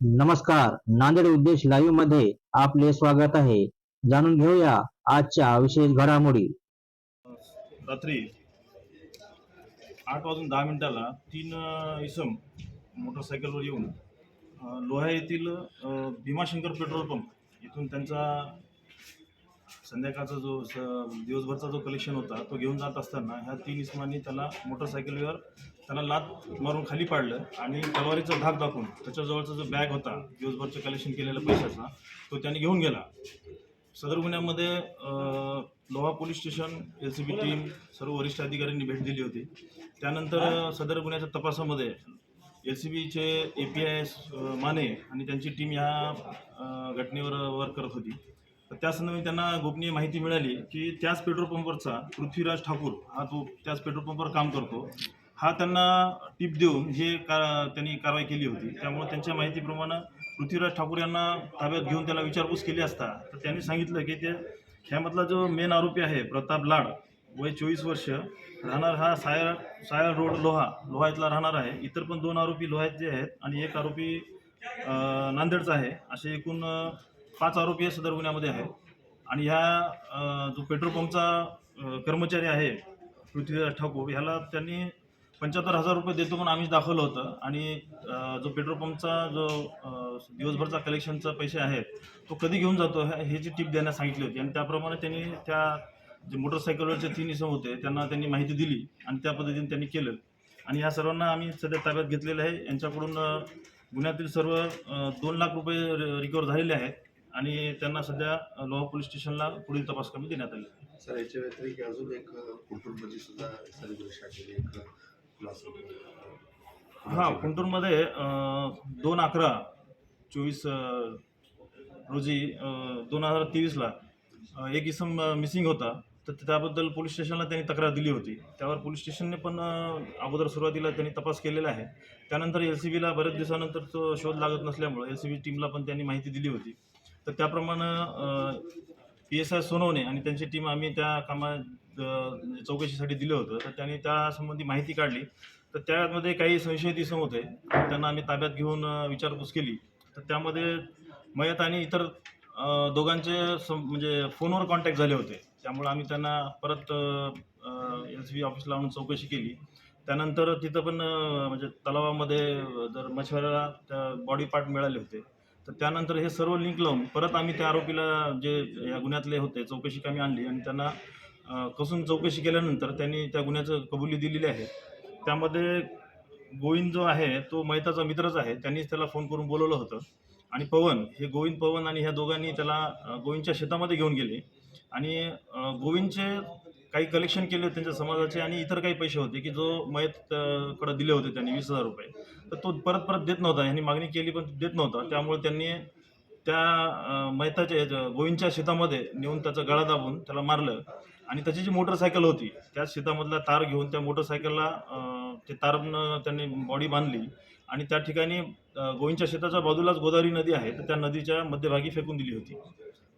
नमस्कार. नांदेड उद्देश लाईव्हमध्ये आपले स्वागत आहे. जाणून घेऊया आजच्या विशेष घडामोडी. रात्री आठ वाजून दहा मिनिटाला तीन इसम मोटरसायकलवर येऊन लोह्या लोहा येथील भीमाशंकर पेट्रोल पंप इथून त्यांचा संध्याकाळचा जो स दिवसभरचा जो कलेक्शन होता तो घेऊन जात असताना ह्या तीन इसमांनी त्याला मोटरसायकलवर त्याला लात मारून खाली पाडलं आणि तलवारीचा धाक दाखवून त्याच्याजवळचा जो बॅग होता दिवसभरचं कलेक्शन केलेला पैशाचा तो त्याने घेऊन गेला. सदर गुन्ह्यामध्ये Loha police station L C B team सर्व वरिष्ठ अधिकाऱ्यांनी भेट दिली होती. त्यानंतर सदर गुन्ह्याच्या तपासामध्ये एल सी बीचे A P I S Mane आणि त्यांची टीम ह्या घटनेवर वर्क करत होती. त्या संदर्भात त्यांना गोपनीय माहिती मिळाली की त्याच पेट्रोल पंपवरचा पृथ्वीराज ठाकूर हा तो त्याच पेट्रोल पंपवर काम करतो. हा त्यांना टिप देऊन हे का त्यांनी कारवाई केली होती. त्यामुळे त्यांच्या माहितीप्रमाणे पृथ्वीराज ठाकूर यांना ताब्यात घेऊन त्याला विचारपूस केली असता तर त्यांनी सांगितलं की त्या ह्यामधला जो मेन आरोपी आहे प्रताप लाड वय चोवीस वर्ष राहणार हा सायर सायर रोड लोहा लोहा इथला राहणार आहे. इतर पण दोन आरोपी लोहाचे आहेत आणि एक आरोपी नांदेडचा आहे. असे एकूण पाच आरोपी या सदर गुन्ह्यामध्ये आहेत. आणि ह्या जो पेट्रोल पंपचा कर्मचारी आहे पृथ्वीराज ठाकूर ह्याला त्यांनी पंच्याहत्तर हजार रुपये देतो म्हणून आम्हीच दाखवलं होतं. आणि जो पेट्रोल पंपचा जो दिवसभरचा कलेक्शनचा पैसे आहेत तो कधी घेऊन जातो ह्या- ह्याची टीप देण्यास सांगितली होती. आणि त्याप्रमाणे त्यांनी त्या जे मोटरसायकलवरचे तीन इसम होते त्यांना त्यांनी माहिती दिली आणि त्या पद्धतीने त्यांनी केलं. आणि ह्या सर्वांना आम्ही सध्या ताब्यात घेतलेलं आहे. यांच्याकडून गुन्ह्यातील सर्व दोन लाख रुपये रिकवर झालेले आहेत. आणि त्यांना सध्या लोहा पोलीस स्टेशनला पुढील तपास कमी देण्यात आली. सर याच्या व्यतिरिक्त अजून एक कुटुंबाची सुद्धा एक हां गुंटूरमध्ये अं, दोन अकरा चोवीस अं, रोजी अं, दोन हजार तेवीसला अं, एक इसम मिसिंग होता. तर त्याबद्दल पोलीस स्टेशनला त्यांनी तक्रार दिली होती. त्यावर पोलीस स्टेशनने पण अं, अगोदर सुरुवातीला त्यांनी तपास केलेला आहे. त्यानंतर एल सी बीला बऱ्याच दिवसानंतर तो शोध लागत नसल्यामुळे एल सी बी टीमला पण त्यांनी माहिती दिली होती. तर त्याप्रमाणे पी एस आय सोनवणे आणि त्यांची टीम आम्ही त्या कामात चौकशीसाठी दिलं होतं. तर त्यांनी त्यासंबंधी माहिती काढली. तर त्यामध्ये काही संशय दिसून होते. त्यांना आम्ही ताब्यात घेऊन विचारपूस केली. तर त्यामध्ये मयत आणि इतर दोघांचे म्हणजे फोनवर कॉन्टॅक्ट झाले होते. त्यामुळे आम्ही त्यांना परत एल सी बी ऑफिसला आणून चौकशी केली. त्यानंतर तिथं पण म्हणजे तलावामध्ये जर मच्छीमाराला त्या बॉडी पार्ट मिळाले होते. तर त्यानंतर हे सर्व लिंक लावून परत आम्ही त्या आरोपीला जे या गुन्ह्यातले होते चौकशी कामी आणली आणि त्यांना कसून चौकशी केल्यानंतर त्यांनी त्या गुन्ह्याचं कबुली दिलेली आहे. त्यामध्ये गोविंद जो आहे तो मैताचा मित्रच आहे. त्यांनीच त्याला फोन करून बोलवलं होतं. आणि पवन हे गोविंद पवन आणि ह्या दोघांनी त्याला गोविंदच्या शेतामध्ये घेऊन गेले. आणि गोविंदचे काही कलेक्शन केले होते त्यांच्या समाजाचे आणि इतर काही पैसे होते की जो मयत कडे दिले होते त्यांनी वीस हजार रुपये. तर तो परत परत देत नव्हता. ह्यांनी मागणी केली पण देत नव्हता. त्यामुळे त्यांनी त्या अ, मैताच्या गोविंदच्या शेतामध्ये नेऊन त्याचा गळा दाबून त्याला मारलं. आणि त्याची जी मोटरसायकल होती त्या शेतामधला तार घेऊन त्या मोटरसायकलला ते तारनं त्यांनी बॉडी बांधली. आणि त्या ठिकाणी गोविंदच्या शेताच्या बाजूलाच गोदावरी नदी आहे. तर त्या नदीच्या मध्यभागी फेकून दिली होती.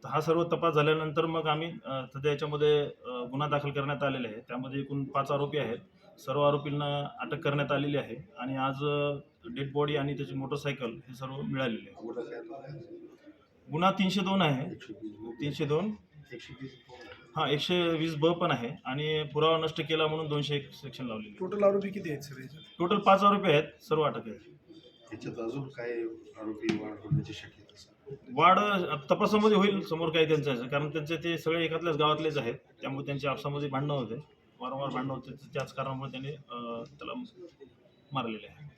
तर हा सर्व तपास झाल्यानंतर मग आम्ही सध्या याच्यामध्ये गुन्हा दाखल करण्यात आलेला आहे. त्यामध्ये एकूण पाच आरोपी आहेत. सर्व आरोपींना अटक करण्यात आलेली आहे आणि आज डेड बॉडी आणि त्याची मोटरसायकल हे सर्व मिळालेले आहे गुन्हा तीनशे दोन आहे. तीनशे दोन. हां एकशे वीस ब पण आहे आणि पुरावा नष्ट केला म्हणून दोनशे एक सेक्शन लावलेले टोटल आरोपी किती आहेत सर टोटल पाच आरोपी आहेत. सर्व अटक आहेत. याच्यात अजून काय आरोपी वाढ होण्याची शक्यता वाढ तपासामध्ये होईल समोर काही त्यांचं असं कारण त्यांचे ते सगळे एकातल्याच गावातलेच आहेत त्यामुळे त्यांचे आपसामध्ये भांडणं होते वारंवार भांडणं होते त्याच कारणामुळे त्यांनी त्याला मारलेले आहे.